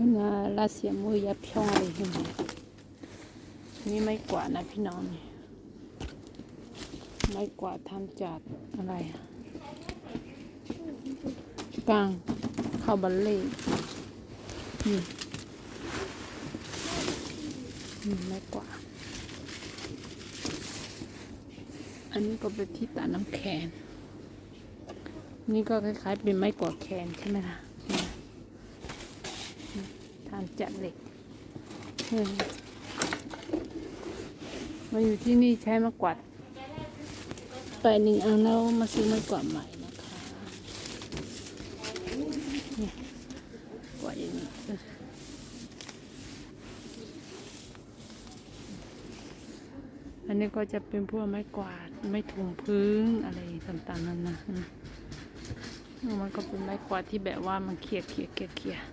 นะรัสเซียมือยับช่องอะไรเห็นไหมนี่ไม่กวาดนะพี่น้องนี่ไม่กวาดทำจากอะไรกลางข้าวบัลเล่นี่นี่ไม่กวาดอันนี้ก็เป็นที่ตัดน้ำแข็งนี่ก็คล้ายๆเป็นไม้กวาดแขนใช่ไหมล่ะ เนี่ยทางจัดเหล็กเออมาอยู่ที่นี่ใช้มากวาดไปหนึ่งอันแล้วมาซื้อไม้กวาดใหม่นะคะเนี่ยกวาดอย่างนี้เอออันนี้ก็จะเป็นพวกไม้กวาดไม้ถุงพื้นอะไรต่างๆนั่นนะมันก็เป็นไม้กวาดที่แบบว่ามันเคลียร์เคลียร์เคลียร์เคลียร์